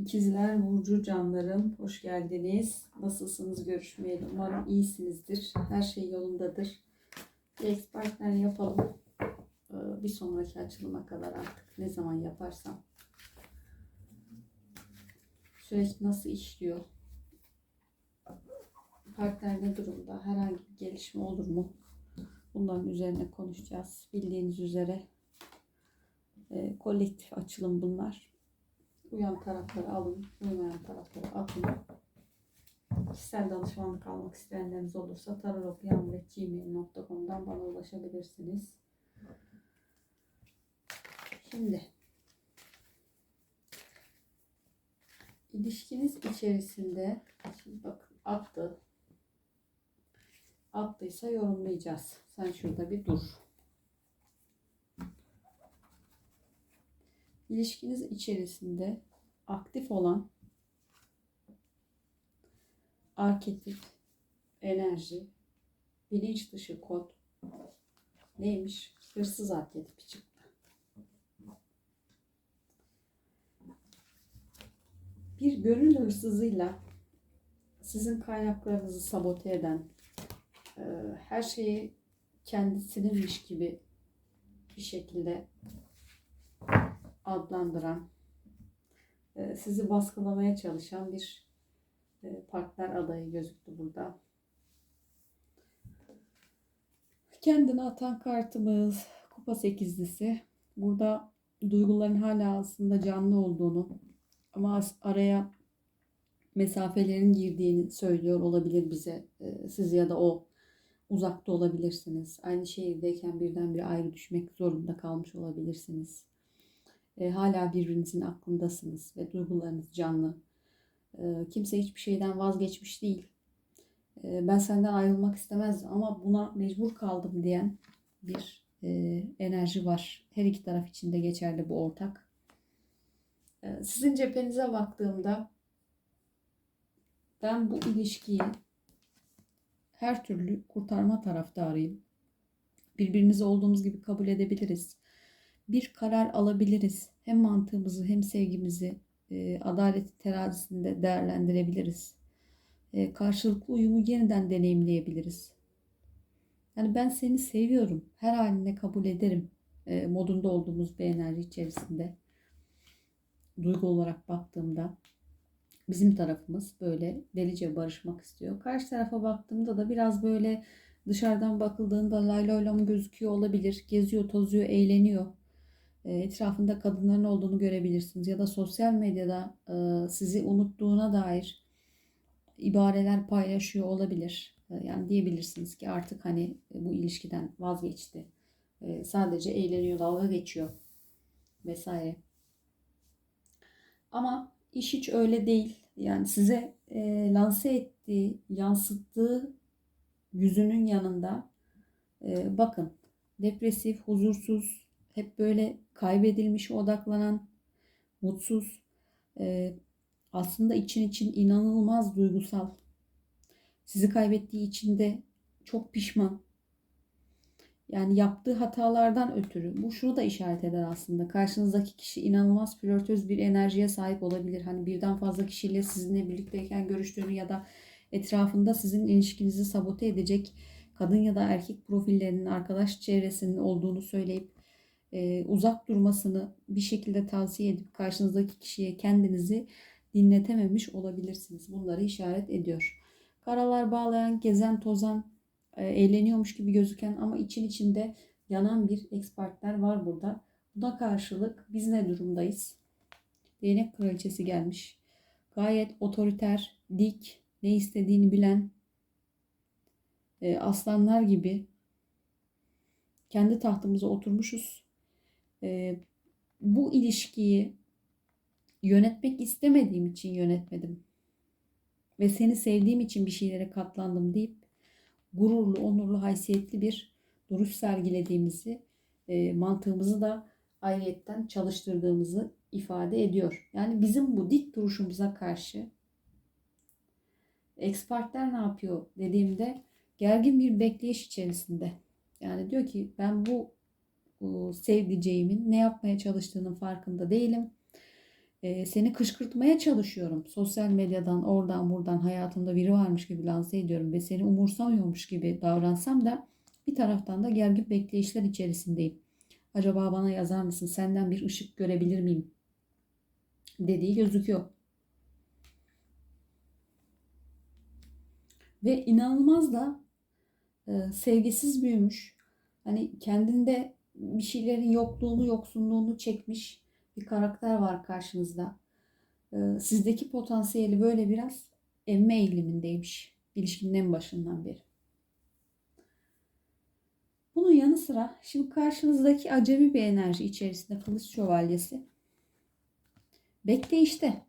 İkizler Burcu canlarım, hoş geldiniz. Nasılsınız görüşmeyeli? Umarım iyisinizdir. Her şey yolundadır. Bir ekspertler yapalım. Ee, Bir sonraki açılıma kadar artık ne zaman yaparsam. Süreç nasıl işliyor? Partner ne durumda? Herhangi bir gelişme olur mu? Bunların üzerine konuşacağız. Bildiğiniz üzere e, kolektif açılım bunlar. Uyan tarafları alın, uymayan tarafları atın. Kişisel danışmanlık almak isteyenleriniz olursa tararokyanvet.gmail.com'dan bana ulaşabilirsiniz. Şimdi ilişkiniz içerisinde şimdi bakın attı. Attıysa yorumlayacağız. Sen şurada bir dur. İlişkiniz içerisinde aktif olan arketip, enerji, bilinç dışı kod neymiş? Hırsız arketipi çıktı. Bir gönül hırsızıyla sizin kaynaklarınızı sabote eden, e, her şeyi kendisininmiş gibi bir şekilde adlandıran, e, sizi baskılamaya çalışan bir e, partner adayı gözüktü burada. Kendini atan kartımız kupa sekizlisi. Burada duyguların hala aslında canlı olduğunu ama araya mesafelerin girdiğini söylüyor olabilir bize. E, Siz ya da o uzakta olabilirsiniz. Aynı şehirdeyken birdenbire ayrı düşmek zorunda kalmış olabilirsiniz. E, hala birbirinizin aklındasınız ve duygularınız canlı. E, kimse hiçbir şeyden vazgeçmiş değil. E, ben senden ayrılmak istemezdim ama buna mecbur kaldım diyen bir e, enerji var. Her iki taraf için de geçerli bu ortak. E, sizin cephenize baktığımda ben bu ilişkiyi her türlü kurtarma taraftarıyım. Birbirimizi olduğumuz gibi kabul edebiliriz. Bir karar alabiliriz. Hem mantığımızı hem sevgimizi e, adalet terazisinde değerlendirebiliriz. E, karşılıklı uyumu yeniden deneyimleyebiliriz. Yani ben seni seviyorum. Her haline kabul ederim. E, modunda olduğumuz bir enerji içerisinde. Duygu olarak baktığımda bizim tarafımız böyle delice barışmak istiyor. Karşı tarafa baktığımda da biraz böyle dışarıdan bakıldığında lay lay lam gözüküyor olabilir. Geziyor, tozuyor, eğleniyor. E, Etrafında kadınların olduğunu görebilirsiniz. Ya da sosyal medyada e, sizi unuttuğuna dair ibareler paylaşıyor olabilir. E, Yani diyebilirsiniz ki artık hani bu ilişkiden vazgeçti. Sadece eğleniyor, dalga geçiyor vesaire. Ama iş hiç öyle değil. Yani size e, lanse ettiği, yansıttığı yüzünün yanında bakın depresif, huzursuz, hep böyle kaybedilmiş odaklanan, mutsuz, e, aslında için için inanılmaz duygusal. Sizi kaybettiği için de çok pişman. Yani yaptığı hatalardan ötürü. Bu şunu da işaret eder aslında. Karşınızdaki kişi inanılmaz flörtöz bir enerjiye sahip olabilir. Hani birden fazla kişiyle sizinle birlikteyken görüştüğünü ya da etrafında sizin ilişkinizi sabote edecek kadın ya da erkek profillerinin arkadaş çevresinin olduğunu söyleyip e, uzak durmasını bir şekilde tavsiye edip karşınızdaki kişiye kendinizi dinletememiş olabilirsiniz. Bunları işaret ediyor. Karalar bağlayan, gezen, tozan, e, eğleniyormuş gibi gözüken ama için içinde yanan bir ekspertler var burada. Buna karşılık biz ne durumdayız? Değnek kraliçesi gelmiş. Gayet otoriter, dik, ne istediğini bilen, e, aslanlar gibi kendi tahtımıza oturmuşuz. E, bu ilişkiyi yönetmek istemediğim için yönetmedim. Ve seni sevdiğim için bir şeylere katlandım deyip gururlu, onurlu, haysiyetli bir duruş sergilediğimizi, e, mantığımızı da ayrıyetten çalıştırdığımızı ifade ediyor. Yani bizim bu dik duruşumuza karşı ekspertler ne yapıyor dediğimde gergin bir bekleyiş içerisinde. Yani diyor ki ben bu, sevdiceğimin ne yapmaya çalıştığının farkında değilim. e, seni kışkırtmaya çalışıyorum. Sosyal medyadan, oradan buradan hayatımda biri varmış gibi lanse ediyorum ve seni umursamıyormuş gibi davransam da bir taraftan da gergin bekleyişler içerisindeyim. Acaba bana yazar mısın? Senden bir ışık görebilir miyim? dediği gözüküyor. Ve inanılmaz da e, sevgisiz büyümüş. Hani kendinde bir şeylerin yokluğunu, yoksunluğunu çekmiş bir karakter var karşınızda. E, sizdeki potansiyeli böyle biraz emme eğilimindeymiş. İlişkinin en başından beri. Bunun yanı sıra şimdi karşınızdaki acemi bir enerji içerisinde kılıç şövalyesi. Bekleyişte.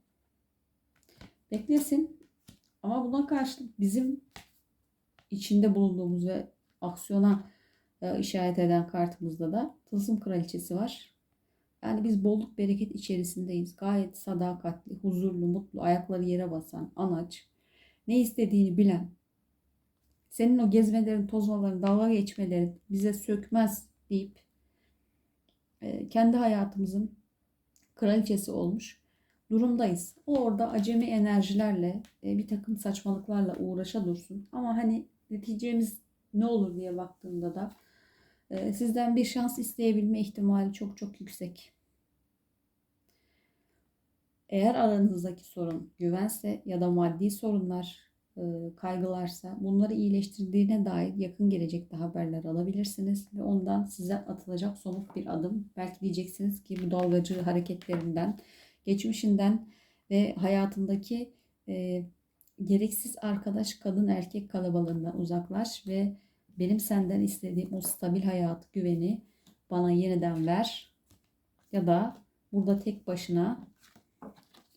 Beklesin. Ama buna karşılık bizim içinde bulunduğumuz ve aksiyona işaret eden kartımızda da tılsım kraliçesi var. Yani biz bolluk bereket içerisindeyiz. Gayet sadakatli, huzurlu, mutlu, ayakları yere basan, anaç, ne istediğini bilen, senin o gezmelerin, tozmaların, dalga geçmelerin bize sökmez deyip e, kendi hayatımızın kraliçesi olmuş durumdayız. O orada acemi enerjilerle e, bir takım saçmalıklarla uğraşa dursun. Ama hani neticemiz ne olur diye baktığımda da e, sizden bir şans isteyebilme ihtimali çok çok yüksek. Eğer aranızdaki sorun güvense ya da maddi sorunlar, e, kaygılarsa bunları iyileştirdiğine dair yakın gelecekte haberler alabilirsiniz ve ondan size atılacak somut bir adım. Belki diyeceksiniz ki bu dalgacı hareketlerinden, geçmişinden ve hayatındaki e, gereksiz arkadaş kadın erkek kalabalığından uzaklaş ve benim senden istediğim o stabil hayat güveni bana yeniden ver ya da burada tek başına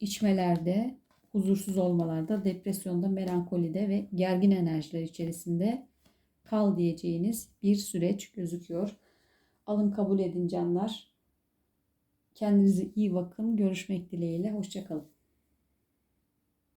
içmelerde, huzursuz olmalarda, depresyonda, melankolide ve gergin enerjiler içerisinde kal diyeceğiniz bir süreç gözüküyor. Alın kabul edin canlar. Kendinize iyi bakın. Görüşmek dileğiyle. Hoşçakalın.